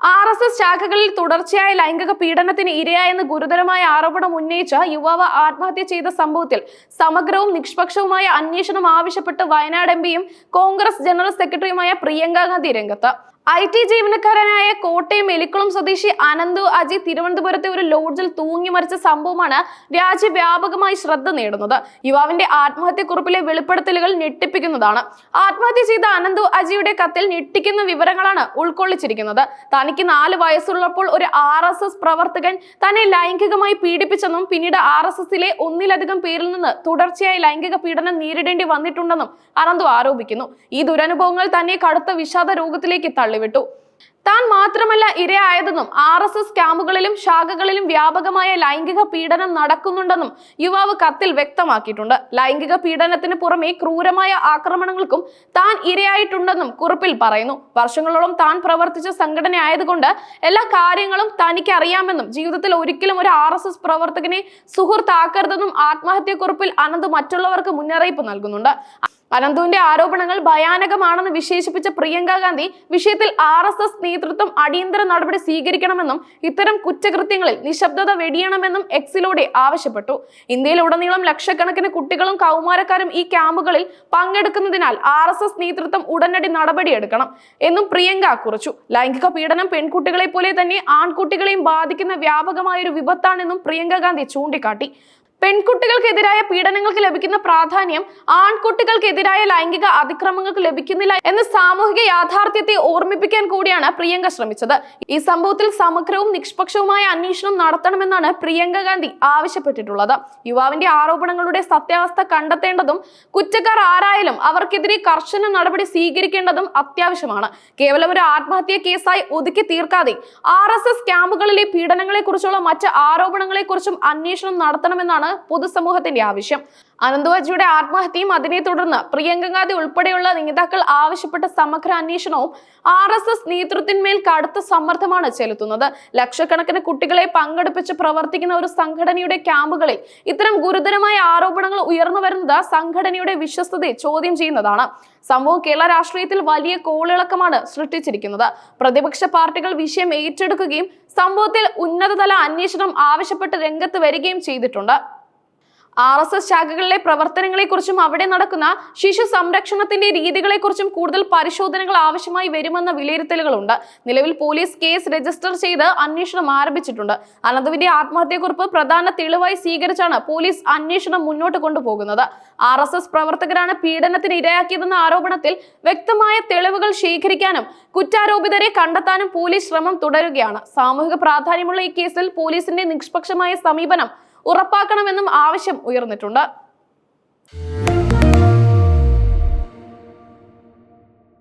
R S S ശാഖകളിൽ തുടർച്ചയായ ലൈംഗിക പീഡനത്തിന് ഇരയായെന്ന് ഗുരുതരമായ ആരോപണം ഉന്നയിച്ച യുവാവ് ആത്മഹത്യ ചെയ്ത സംഭവത്തിൽ സമഗ്രവും നിഷ്പക്ഷവുമായ അന്വേഷണം ആവശ്യപ്പെട്ട് വയനാട് എം കോൺഗ്രസ് ജനറൽ സെക്രട്ടറിയുമായ പ്രിയങ്ക ഗാന്ധി രംഗത്ത്. ഐ ടി ജീവനക്കാരനായ കോട്ടയം എലിക്കുളം സ്വദേശി അനന്തു അജി തിരുവനന്തപുരത്തെ ഒരു ലോഡ്ജിൽ തൂങ്ങി മരിച്ച സംഭവമാണ് രാജ്യവ്യാപകമായി ശ്രദ്ധ നേടുന്നത്. യുവാവിന്റെ ആത്മഹത്യക്കുറിപ്പിലെ വെളിപ്പെടുത്തലുകൾ ഞെട്ടിപ്പിക്കുന്നതാണ്. ആത്മഹത്യ ചെയ്ത അനന്തു അജിയുടെ കത്തിൽ ഞെട്ടിക്കുന്ന വിവരങ്ങളാണ് ഉൾക്കൊള്ളിച്ചിരിക്കുന്നത്. തനിക്ക് നാല് വയസ്സുള്ളപ്പോൾ ഒരു ആർ എസ് എസ് പ്രവർത്തകൻ തന്നെ ലൈംഗികമായി പീഡിപ്പിച്ചെന്നും പിന്നീട് ആർ എസ് എസിലെ ഒന്നിലധികം പേരിൽ നിന്ന് തുടർച്ചയായി ലൈംഗിക പീഡനം നേരിടേണ്ടി വന്നിട്ടുണ്ടെന്നും അനന്തു ആരോപിക്കുന്നു. ഈ ദുരനുഭവങ്ങൾ തന്നെ കടുത്ത വിഷാദ രോഗത്തിലേക്ക് തള്ളിവിട്ടു താൻ മാത്രമല്ല ഇരയായതെന്നും ആർ എസ് എസ് ക്യാമ്പുകളിലും ശാഖകളിലും വ്യാപകമായ ലൈംഗിക പീഡനം നടക്കുന്നുണ്ടെന്നും യുവാവ് കത്തിൽ വ്യക്തമാക്കിയിട്ടുണ്ട്. ലൈംഗിക പീഡനത്തിന് പുറമെ ക്രൂരമായ ആക്രമണങ്ങൾക്കും താൻ ഇരയായിട്ടുണ്ടെന്നും കുറിപ്പിൽ പറയുന്നു. വർഷങ്ങളോളം താൻ പ്രവർത്തിച്ച സംഘടന ആയതുകൊണ്ട് എല്ലാ കാര്യങ്ങളും തനിക്ക് അറിയാമെന്നും ജീവിതത്തിൽ ഒരിക്കലും ഒരു ആർ എസ് എസ് പ്രവർത്തകനെ സുഹൃത്താക്കരുതെന്നും ആത്മഹത്യക്കുറിപ്പിൽ അനന്ത് മറ്റുള്ളവർക്ക് മുന്നറിയിപ്പ് നൽകുന്നുണ്ട്. അനന്തുവിന്റെ ആരോപണങ്ങൾ ഭയാനകമാണെന്ന് വിശേഷിപ്പിച്ച പ്രിയങ്ക ഗാന്ധി വിഷയത്തിൽ ആർ എസ് എസ് നേതൃത്വം അടിയന്തര നടപടി സ്വീകരിക്കണമെന്നും ഇത്തരം കുറ്റകൃത്യങ്ങളിൽ നിശബ്ദത വെടിയണമെന്നും എക്സിലൂടെ ആവശ്യപ്പെട്ടു. ഇന്ത്യയിലുടനീളം ലക്ഷക്കണക്കിന് കുട്ടികളും കൗമാരക്കാരും ഈ ക്യാമ്പുകളിൽ പങ്കെടുക്കുന്നതിനാൽ ആർ എസ് എസ് നേതൃത്വം ഉടനടി നടപടിയെടുക്കണം എന്നും പ്രിയങ്ക കുറിച്ചു. ലൈംഗിക പീഡനം പെൺകുട്ടികളെ പോലെ തന്നെ ആൺകുട്ടികളെയും ബാധിക്കുന്ന വ്യാപകമായ ഒരു വിപത്താണെന്നും പ്രിയങ്ക ഗാന്ധി ചൂണ്ടിക്കാട്ടി. പെൺകുട്ടികൾക്കെതിരായ പീഡനങ്ങൾക്ക് ലഭിക്കുന്ന പ്രാധാന്യം ആൺകുട്ടികൾക്കെതിരായ ലൈംഗിക അതിക്രമങ്ങൾക്ക് ലഭിക്കുന്നില്ല എന്ന സാമൂഹിക യാഥാർത്ഥ്യത്തെ ഓർമ്മിപ്പിക്കാൻ കൂടിയാണ് പ്രിയങ്ക ശ്രമിച്ചത്. ഈ സംഭവത്തിൽ സമഗ്രവും നിഷ്പക്ഷവുമായ അന്വേഷണം നടത്തണമെന്നാണ് പ്രിയങ്ക ഗാന്ധി ആവശ്യപ്പെട്ടിട്ടുള്ളത്. യുവാവിന്റെ ആരോപണങ്ങളുടെ സത്യാവസ്ഥ കണ്ടെത്തേണ്ടതും കുറ്റക്കാർ ആരായാലും അവർക്കെതിരെ കർശന നടപടി സ്വീകരിക്കേണ്ടതും അത്യാവശ്യമാണ്. കേവലം ഒരു ആത്മഹത്യ കേസായി ഒതുക്കി തീർക്കാതെ ആർ എസ് എസ് ക്യാമ്പുകളിലെ പീഡനങ്ങളെ കുറിച്ചുള്ള മറ്റ് ആരോപണങ്ങളെക്കുറിച്ചും അന്വേഷണം നടത്തണമെന്നാണ് പൊതുസമൂഹത്തിന്റെ ആവശ്യം. അനന്തുവാജിയുടെ ആത്മഹത്യയും അതിനെ തുടർന്ന് പ്രിയങ്ക ഗാന്ധി ഉൾപ്പെടെയുള്ള നേതാക്കൾ ആവശ്യപ്പെട്ട സമഗ്ര അന്വേഷണവും ആർ എസ് എസ് നേതൃത്വത്തിന്മേൽ കടുത്ത സമ്മർദ്ദമാണ് ചെലുത്തുന്നത്. ലക്ഷക്കണക്കിന് കുട്ടികളെ പങ്കെടുപ്പിച്ച് പ്രവർത്തിക്കുന്ന ഒരു സംഘടനയുടെ ക്യാമ്പുകളിൽ ഇത്തരം ഗുരുതരമായ ആരോപണങ്ങൾ ഉയർന്നു വരുന്നത് സംഘടനയുടെ വിശ്വസ്തതയെ ചോദ്യം ചെയ്യുന്നതാണ്. സംഭവം കേരള രാഷ്ട്രീയത്തിൽ വലിയ കോളിളക്കമാണ് സൃഷ്ടിച്ചിരിക്കുന്നത്. പ്രതിപക്ഷ പാർട്ടികൾ വിഷയം ഏറ്റെടുക്കുകയും സംഭവത്തിൽ ഉന്നതതല അന്വേഷണം ആവശ്യപ്പെട്ട് രംഗത്ത് വരികയും ചെയ്തിട്ടുണ്ട്. ആർ എസ് എസ് ശാഖകളിലെ പ്രവർത്തനങ്ങളെക്കുറിച്ചും അവിടെ നടക്കുന്ന ശിശു സംരക്ഷണത്തിന്റെ രീതികളെക്കുറിച്ചും കൂടുതൽ പരിശോധനകൾ ആവശ്യമായി വരുമെന്ന വിലയിരുത്തലുകളുണ്ട്. നിലവിൽ പോലീസ് കേസ് രജിസ്റ്റർ ചെയ്ത് അന്വേഷണം ആരംഭിച്ചിട്ടുണ്ട്. അനന്തുവിന്റെ ആത്മഹത്യക്കുറിപ്പ് പ്രധാന തെളിവായി സ്വീകരിച്ചാണ് പോലീസ് അന്വേഷണം മുന്നോട്ട് കൊണ്ടുപോകുന്നത്. ആർ എസ് എസ് പ്രവർത്തകരാണ് പീഡനത്തിന് ഇരയാക്കിയതെന്ന ആരോപണത്തിൽ വ്യക്തമായ തെളിവുകൾ ശേഖരിക്കാനും കുറ്റാരോപിതരെ കണ്ടെത്താനും പോലീസ് ശ്രമം തുടരുകയാണ്. സാമൂഹിക പ്രാധാന്യമുള്ള ഈ കേസിൽ പോലീസിന്റെ നിഷ്പക്ഷമായ സമീപനം ഉറപ്പാക്കണമെന്നും ആവശ്യം ഉയർന്നിട്ടുണ്ട്.